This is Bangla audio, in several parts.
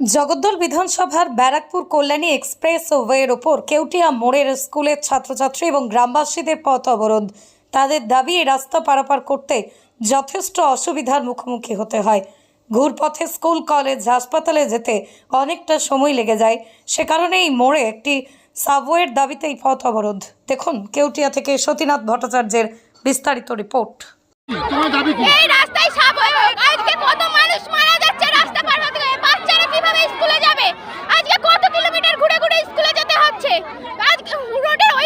জগদ্দল বিধানসভার ব্যারাকপুর কল্যাণী এক্সপ্রেস ওয়ের ওপর কেউটিয়া মোড়ের স্কুলের ছাত্রছাত্রী এবং গ্রামবাসীদের পথ অবরোধ। তাদের দাবি এই রাস্তা পারাপার করতে যথেষ্ট অসুবিধার মুখোমুখি হতে হয়। ঘুরপথে স্কুল কলেজ হাসপাতালে যেতে অনেকটা সময় লেগে যায়। সে কারণে এই মোড়ে একটি সাবওয়ের দাবিতে এই পথ অবরোধ। দেখুন কেউটিয়া থেকে সতীনাথ ভট্টাচার্যের বিস্তারিত রিপোর্ট। এই রাস্তায় হয়ে আজকে কত মানুষ মারা যাচ্ছে রাস্তা পার হতে গিয়ে বাচ্চারা কীভাবে স্কুলে যাবে আজকে কত কিলোমিটার ঘুরে ঘুরে স্কুলে যেতে হচ্ছে আজকে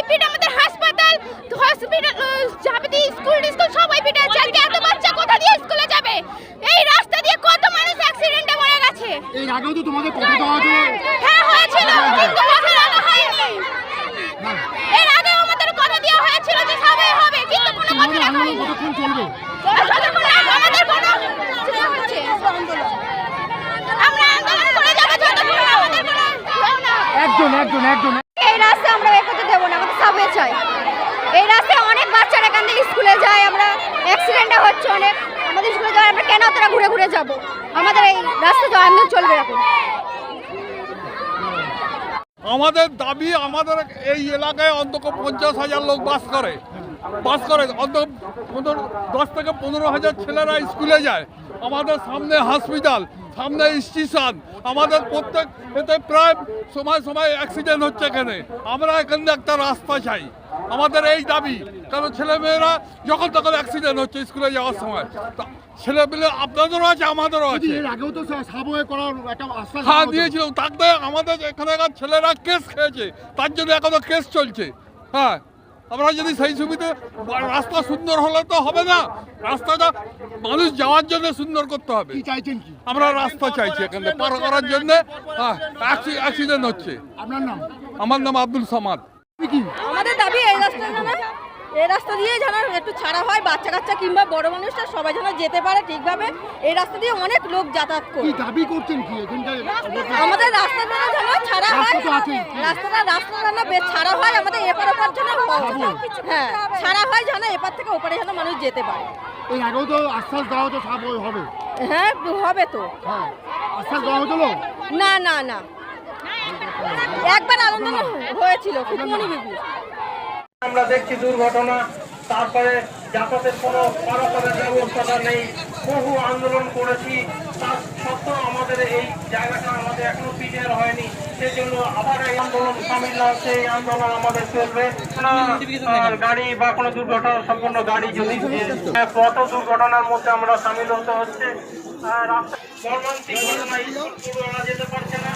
রোডের আমাদের হাসপাতাল হসপিটাল যাবতীয় স্কুল স্কুল সব ওই আছে। আজকে এত বাচ্চা কোথা দিয়ে স্কুলে যাবে? এই রাস্তা দিয়ে কত মানুষ অ্যাক্সিডেন্টে মরে গেছে? এর আগেও তো তোমাদের কথা দেওয়া হয়েছিল হ্যাঁ হয়েছিল কিন্তু কথা বলা হয়নি। এর আগে আমাদের কথা দেওয়া হয়েছিল যে সবে হবে কিন্তু কোনো কথা রাখা হয়নি। কতক্ষণ চলবে? আমাদের কোনো আমরা আন্দোলন করে যাব যতক্ষণ আমাদের কোনো। একজন একজন একজন এই রাস্তা আমরা এ করতে দেবো না আমাদের সাবওয়ে চাই এই রাস্তায় অনেক বাচ্চারা এখান থেকে স্কুলে যায় আমরা অ্যাক্সিডেন্টটা হচ্ছে অনেক। আমাদের স্কুলে যাওয়া আমরা কেন তোরা ঘুরে ঘুরে যাব? আমাদের এই রাস্তা তো আন্দোলন চলবে এখন। আমাদের দাবি আমাদের এই এলাকায় অন্তত পঞ্চাশ হাজার লোক বাস করে। বাস করে, অন্তত দশ থেকে পনেরো হাজার ছেলেরা স্কুলে যায়। আমাদের সামনে হসপিটাল সামনে স্টেশন, আমাদের প্রত্যেক এতে প্রায় সময় সময় অ্যাক্সিডেন্ট হচ্ছে এখানে। আমরা এখানে একটা রাস্তা চাই। আমাদের এই দাবি। কারণ ছেলেমেয়েরা যখন তখন অ্যাক্সিডেন্ট হচ্ছে স্কুলে যাওয়ার সময়। তা ছেলেমেয়ে আপনাদেরও আছে আমাদেরও আছে। আগেও তো সাবওয়ে করার একটা হ্যাঁ। দিয়েছিলাম। তাতে আমাদের এখানকার ছেলেরা কেস খেয়েছে। তার জন্য এখনও কেস চলছে। হ্যাঁ আমরা যদি সেই সুবিধে রাস্তা সুন্দর হলে তো হবে না। রাস্তাটা মানুষ যাওয়ার জন্য সুন্দর করতে হবে। কি চাইছেন কি? আমরা রাস্তা চাইছি এখানে পার করার জন্য। হ্যাঁ অ্যাক্সিডেন্ট হচ্ছে। আপনার নাম? আমার নাম আব্দুল সামাদ। আমাদের দাবি এই রাস্তা এই রাস্তা দিয়ে যেন একটু ছাড়া হয় বাচ্চা কাচ্চা কিংবা বড় মানুষরা সবাই যেন যেতে পারে ঠিকভাবে এই রাস্তা দিয়ে অনেক লোক যাতায়াত করে। দাবি করছেন কি আমাদের রাস্তাটা যেন ছাড়া হয় তো। রাস্তাটা রাস্তা যেন ছাড়া হয় আমাদের এপার ওপার যেন হ্যাঁ। ছাড়া হয় যেন এপার থেকে ওপারে যেন মানুষ যেতে পারে। এর আগেও তো আশ্বাস দেওয়া হতো হবে। হ্যাঁ হবে তো। হ্যাঁ আশ্বাস দেওয়া হতো না না না। একবার আনন্দ হয়েছিল খুবমনি বিবি আমরা দেখছি দুর্ঘটনা, তারপরে যাতায়াতের কোনো পারাপারের ব্যবস্থাটা নেই। বহু আন্দোলন করেছি, তার সত্ত্বেও আমাদের এই জায়গাটা আমাদের এখনও ক্লিয়ার হয়নি। সেজন্য আবার এই আন্দোলন সামিল আছে, এই আন্দোলন আমাদের চলবে। গাড়ি বা কোনো দুর্ঘটনা সম্পূর্ণ গাড়ি যদি কত দুর্ঘটনার মধ্যে আমরা সামিল হতে হচ্ছে স্কুল যেতে পারছে না।